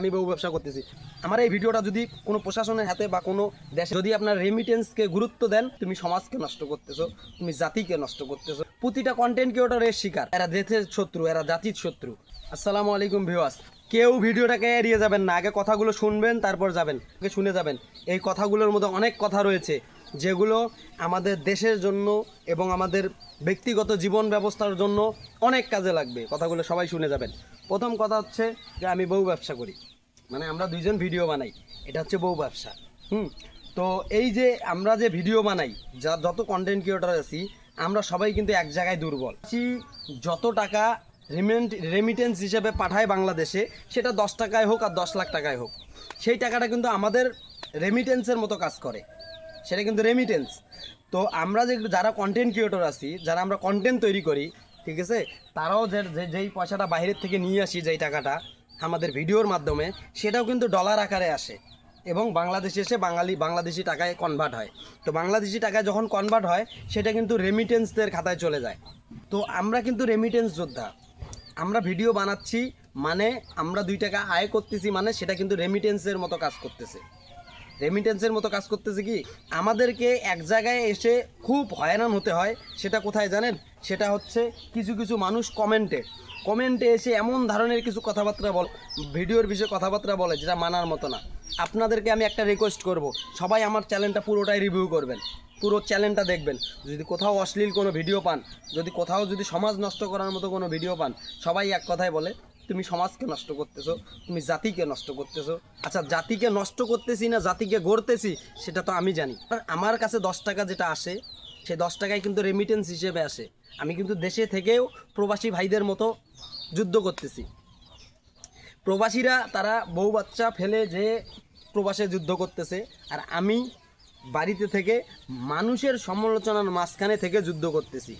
আমি বহু ব্যবসা করতেছি। আমার এই ভিডিওটা যদি কোনো প্রশাসনের হাতে বা কোনো দেশে যদি আপনার রেমিটেন্সকে গুরুত্ব দেন, তুমি সমাজকে নষ্ট করতেছো, তুমি জাতিকে নষ্ট করতেছো। প্রতিটা কন্টেন্টকে ওটা রেস শিকার। এরা দেশের শত্রু, এরা জাতির শত্রু। আসসালামু আলাইকুম ভিওয়াস কেউ ভিডিওটাকে এড়িয়ে যাবেন না। আগে কথাগুলো শুনবেন, তারপর যাবেন শুনে যাবেন। এই কথাগুলোর মধ্যে অনেক কথা রয়েছে। যেগুলো আমাদের দেশের জন্য এবং আমাদের ব্যক্তিগত জীবন ব্যবস্থার জন্য অনেক কাজে লাগবে। কথাগুলো সবাই শুনে যাবেন। প্রথম কথা হচ্ছে যে আমি বউ ব্যবসা করি। মানে আমরা দুইজন ভিডিও বানাই। এটা হচ্ছে বউ ব্যবসা। হুম? তো এই যে আমরা যে ভিডিও বানাই, যা যত কন্টেন্ট ক্রিয়েটার আছি, আমরা সবাই কিন্তু এক জায়গায় দুর্বল। যত টাকা রিমেন্ট রেমিটেন্স হিসেবে পাঠায় বাংলাদেশে, সেটা দশ টাকায় হোক আর দশ লাখ টাকায় হোক, সেই টাকাটা কিন্তু আমাদের রেমিটেন্সের মতো কাজ করে। সেটা কিন্তু রেমিটেন্স তো আমরা যে যারা কন্টেন্ট ক্রিয়েটর আছি, যারা আমরা কন্টেন্ট তৈরি করি, ঠিক আছে? তারাও যে যে- যেই পয়সাটা বাইরের থেকে নিয়ে আসি, যেই টাকাটা আমাদের ভিডিওর মাধ্যমে, সেটাও কিন্তু ডলার আকারে আসে। এবং বাংলাদেশে এসে বাঙালি বাংলাদেশি টাকায় কনভার্ট হয়। তো বাংলাদেশি টাকায় যখন কনভার্ট হয়, সেটা কিন্তু রেমিটেন্সদের খাতায় চলে যায়। তো আমরা কিন্তু রেমিটেন্স যোদ্ধা। আমরা ভিডিও বানাচ্ছি মানে আমরা দুই টাকা আয় করতেছি মানে সেটা কিন্তু রেমিটেন্সের মতো কাজ করতেছে। রেমিটেন্সের মতো কাজ করতেছে কি? আমাদেরকে এক জায়গায় এসে খুব হয়রান হতে হয়, সেটা কোথায় জানেন? সেটা হচ্ছে কিছু কিছু মানুষ কমেন্টে কমেন্টে এসে এমন ধরনের কিছু কথাবার্তা বল, ভিডিওর বিষয়ে কথাবার্তা বলে যেটা মানার মতো না। আপনাদেরকে আমি একটা রিকোয়েস্ট করব, সবাই আমার চ্যানেলটা পুরোটাই রিভিউ করবেন। পুরো চ্যানেলটা দেখবেন। যদি কোথাও অশ্লীল কোনো ভিডিও পান, যদি কোথাও যদি সমাজ নষ্ট করার মতো কোনো ভিডিও পান, সবাই এক কথায় বলে তুমি সমাজকে নষ্ট করতেছো, তুমি জাতিকে নষ্ট করতেছো। আচ্ছা জাতিকে নষ্ট করতেছি না, জাতিকে গড়তেছি, সেটা তো আমি জানি। আমার কাছে দশ টাকা যেটা আসে, সেই দশ টাকায় কিন্তু রেমিটেন্স হিসেবে আসে। আমি কিন্তু দেশে থেকেও প্রবাসী ভাইদের মতো যুদ্ধ করতেছি। প্রবাসীরা, তারা বউ বাচ্চা ফেলে যে প্রবাসে যুদ্ধ করতেছে, আর আমি বাড়িতে থেকে মানুষের সমালোচনার মাঝখানে থেকে যুদ্ধ করতেছি।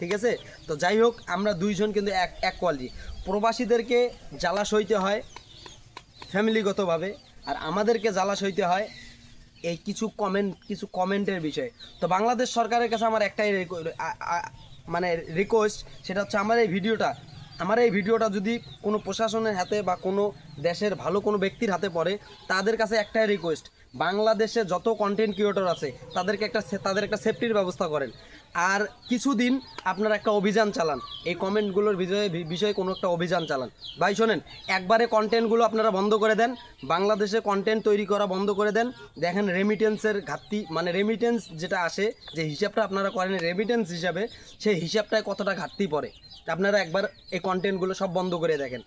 ঠিক আছে? তো যাই হোক, আমরা দুইজন কিন্তু এক এক কোয়ালিটি প্রবাসীদেরকে জ্বালা সইতে হয় ফ্যামিলিগতভাবে, আর আমাদেরকে জ্বালা সইতে হয় এই কিছু কমেন্ট কিছু কমেন্টের বিষয়ে। তো বাংলাদেশ সরকারের কাছে আমার একটাই মানে রিকোয়েস্ট সেটা হচ্ছে আমার এই ভিডিওটা। আমার এই ভিডিওটা যদি কোনো প্রশাসনের হাতে বা কোনো দেশের ভালো কোনো ব্যক্তির হাতে পড়ে, তাদের কাছে একটাই রিকোয়েস্ট বাংলাদেশে যত কন্টেন্ট ক্রিয়েটর আছে, তাদেরকে একটা তাদের একটা সেফটির ব্যবস্থা করেন। আর কিছুদিন আপনারা একটা অভিযান চালান। এই কমেন্টগুলোর বিষয়ে বিষয়ে কোনো একটা অভিযান চালান। ভাই, শোনেন, একবারে কন্টেন্টগুলো আপনারা বন্ধ করে দেন। বাংলাদেশে কন্টেন্ট তৈরি করা বন্ধ করে দেন। দেখেন রেমিটেন্সের ঘাটতি মানে রেমিটেন্স যেটা আসে, যে হিসাবটা আপনারা করেন রেমিটেন্স হিসাবে সেই হিসাবটায় কতটা ঘাটতি পড়ে, আপনারা একবার এই কন্টেন্টগুলো সব বন্ধ করে দেখেন।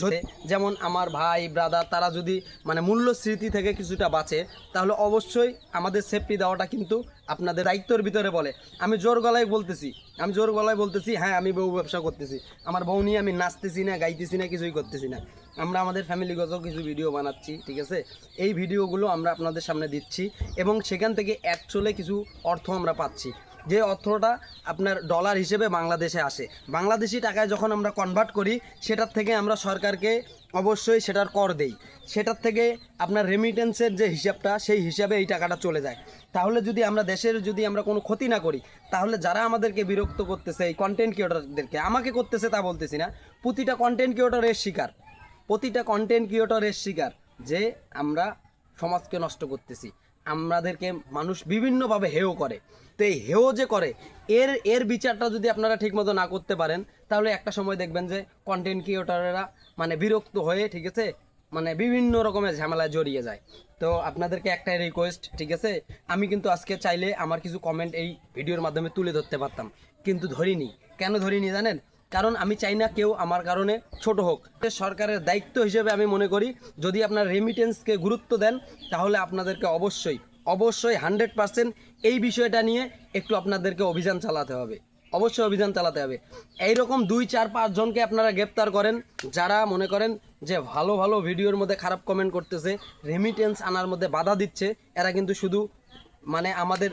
যদি যেমন আমার ভাই ব্রাদার তারা যদি মানে মূল্য স্মৃতি থেকে কিছুটা বাঁচে, তাহলে অবশ্যই আমাদের সেফটি দেওয়াটা কিন্তু আপনাদের দায়িত্বর ভিতরে বলে। আমি জোর গলায় বলতেছি আমি জোর গলায় বলতেছি হ্যাঁ আমি বউ ব্যবসা করতেছি। আমার বউ নিয়ে আমি নাচতেছি না, গাইতেছি না, কিছুই করতেছি না। আমরা আমাদের ফ্যামিলিগত কিছু ভিডিও বানাচ্ছি, ঠিক আছে? এই ভিডিওগুলো আমরা আপনাদের সামনে দিচ্ছি এবং সেখান থেকে অ্যাকচুয়ালি কিছু অর্থ আমরা পাচ্ছি। যে অর্থটা আপনার ডলার হিসেবে বাংলাদেশে আসে। বাংলাদেশি টাকায় যখন আমরা কনভার্ট করি, সেটার থেকে আমরা সরকারকে অবশ্যই সেটার কর দেই। সেটার থেকে আপনার রেমিটেন্সের যে হিসাবটা, সেই হিসাবে এই টাকাটা চলে যায়। তাহলে যদি আমরা দেশের যদি আমরা কোনো ক্ষতি না করি, তাহলে যারা আমাদেরকে বিরক্ত করতেছে এই কন্টেন্ট ক্রিয়েটরদেরকে আমাকে করতেছে তা বলতেছি না। প্রতিটা কন্টেন্ট ক্রিয়েটরের শিকার। প্রতিটা কন্টেন্ট ক্রিয়েটরের শিকার যে আমরা সমাজকে নষ্ট করতেছি। আমাদেরকে মানুষ বিভিন্নভাবে হেয় করে। তো এই হেয় যে করে, এর এর বিচারটা যদি আপনারা ঠিকমতো না করতে পারেন, তাহলে একটা সময় দেখবেন যে কন্টেন্ট ক্রিয়েটরেরা মানে বিরক্ত হয়ে, ঠিক আছে মানে বিভিন্ন রকমের ঝামেলায় জড়িয়ে যায়। তো আপনাদেরকে একটাই রিকোয়েস্ট ঠিক আছে, আমি কিন্তু আজকে চাইলে আমার কিছু কমেন্ট এই ভিডিওর মাধ্যমে তুলে ধরতে পারতাম। কিন্তু ধরিনি। কেন ধরিনি জানেন? কারণ আমি চাই না কেউ আমার কারণে ছোট হোক। সরকারের দায়িত্ব হিসেবে আমি মনে করি, যদি আপনার রেমিটেন্সকে গুরুত্ব দেন, তাহলে আপনাদেরকে অবশ্যই অবশ্যই হান্ড্রেড পার্সেন্ট এই বিষয়টা নিয়ে একটু আপনাদেরকে অভিযান চালাতে হবে। অবশ্যই অভিযান চালাতে হবে। এইরকম দুই, চার পাঁচজনকে আপনারা গ্রেপ্তার করেন, যারা মনে করেন যে ভালো ভালো ভিডিওর মধ্যে খারাপ কমেন্ট করতেছে রেমিটেন্স আনার মধ্যে বাধা দিচ্ছে, এরা কিন্তু শুধু মানে আমাদের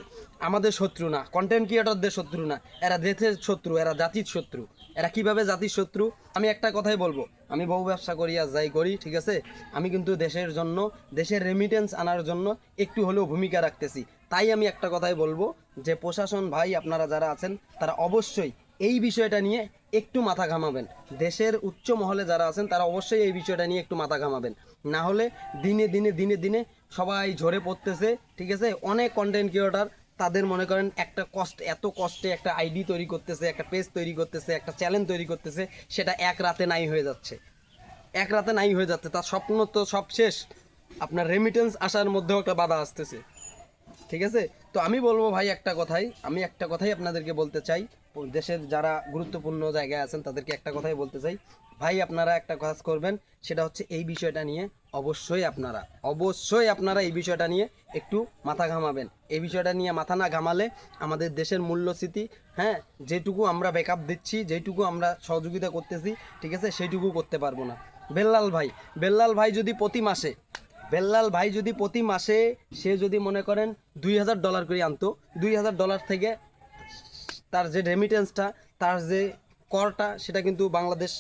আমাদের শত্রু না কন্টেন্ট ক্রিয়েটরদের শত্রু না, এরা দেশের শত্রু, এরা জাতির শত্রু, এরা কীভাবে জাতির শত্রু? আমি একটা কথাই বলব, আমি বহু ব্যবসা করি আর যাই করি, ঠিক আছে? আমি কিন্তু দেশের জন্য, দেশের রেমিটেন্স আনার জন্য একটু হলেও ভূমিকা রাখতেছি। তাই আমি একটা কথাই বলব যে, প্রশাসন ভাই, আপনারা যারা আছেন, তারা অবশ্যই এই বিষয়টা নিয়ে একটু মাথা ঘামাবেন। দেশের উচ্চ মহলে যারা আছেন, তারা অবশ্যই এই বিষয়টা নিয়ে একটু মাথা ঘামাবেন। না হলে দিনে দিনে দিনে দিনে সবাই ঝরে পড়তেছে, ঠিক আছে? অনেক কন্টেন্ট ক্রিয়েটার তাদের মনে করেন একটা কষ্ট এত কষ্টে একটা আইডি তৈরি করতেছে, একটা পেজ তৈরি করতেছে, একটা চ্যানেল তৈরি করতেছে, সেটা এক রাতে নাই হয়ে যাচ্ছে। এক রাতে নাই হয়ে যাচ্ছে, তার স্বপ্ন তো সব শেষ। আপনার রেমিটেন্স আসার মধ্যেও একটা বাধা আসতেছে। ঠিক আছে? তো আমি বলব ভাই একটা কথাই, আমি একটা কথাই আপনাদেরকে বলতে চাই। দেশের যারা গুরুত্বপূর্ণ জায়গায় আছেন, তাদেরকে একটা কথাই বলতে চাই। ভাই, আপনারা একটা কাজ করবেন, সেটা হচ্ছে এই বিষয়টা নিয়ে অবশ্যই আপনারা অবশ্যই আপনারা এই বিষয়টা নিয়ে একটু মাথা ঘামাবেন। এই বিষয়টা নিয়ে মাথা না ঘামালে আমাদের দেশের মূল্যস্মৃতি হ্যাঁ যেটুকু আমরা ব্যাকআপ দিচ্ছি, যেটুকু আমরা সহযোগিতা করতেছি, ঠিক আছে, সেইটুকু করতে পারব না। বেল্লাল ভাই বেল্লাল ভাই যদি প্রতি মাসে, বেল্লাল ভাই যদি প্রতি মাসে সে যদি মনে করেন দুই হাজার ডলার করে আনতো, দুই হাজার ডলার থেকে তার যে রেমিটেন্সটা তার যে করটা, সেটা কিন্তু বাংলাদেশ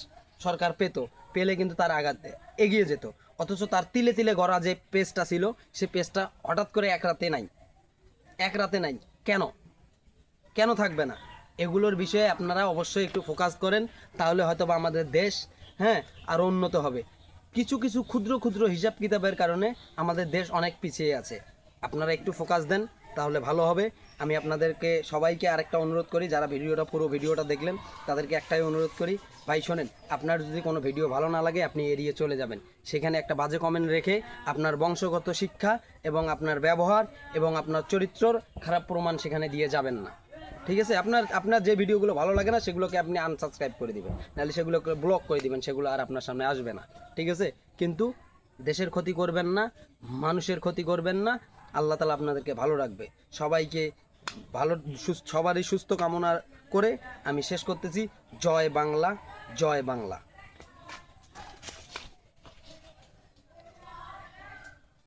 সরকার পেত, পেলে কিন্তু তার আঘাত এগিয়ে যেত। অথচ তার তিলে তিলে গড়া যে পেজটা ছিল, সে পেজটা হঠাৎ করে এক রাতে নাই। এক রাতে নাই। কেন? কেন থাকবে না? এগুলোর বিষয়ে আপনারা অবশ্যই একটু ফোকাস করেন, তাহলে হয়তো বা আমাদের দেশ হ্যাঁ আরও উন্নত হবে। কিছু কিছু ক্ষুদ্র ক্ষুদ্র হিসাব কিতাবের কারণে আমাদের দেশ অনেক পিছিয়ে আছে। আপনারা একটু ফোকাস দেন, তাহলে ভালো হবে। আমি আপনাদেরকে সবাইকে আরেকটা অনুরোধ করি, যারা ভিডিওটা, পুরো ভিডিওটা দেখলেন, তাদেরকে একটাই অনুরোধ করি, ভাই শোনেন, আপনার যদি কোনো ভিডিও ভালো না লাগে, আপনি এড়িয়ে চলে যাবেন। সেখানে একটা বাজে কমেন্ট রেখে আপনার বংশগত শিক্ষা এবং আপনার ব্যবহার এবং আপনার চরিত্রর খারাপ প্রমাণ সেখানে দিয়ে যাবেন না। ঠিক আছে? আপনার আপনার যে ভিডিওগুলো ভালো লাগে না, সেগুলোকে আপনি আনসাবস্ক্রাইব করে দিবেন। নাহলে সেগুলোকে ব্লক করে দিবেন, সেগুলো আর আপনার সামনে আসবে না। ঠিক আছে? কিন্তু দেশের ক্ষতি করবেন না, মানুষের ক্ষতি করবেন না, আল্লাহ তালা আপনাদেরকে ভালো রাখবে। সবাইকে ভালো সবারই সুস্থ কামনা করে আমি শেষ করতেছি। জয় বাংলা জয় বাংলা।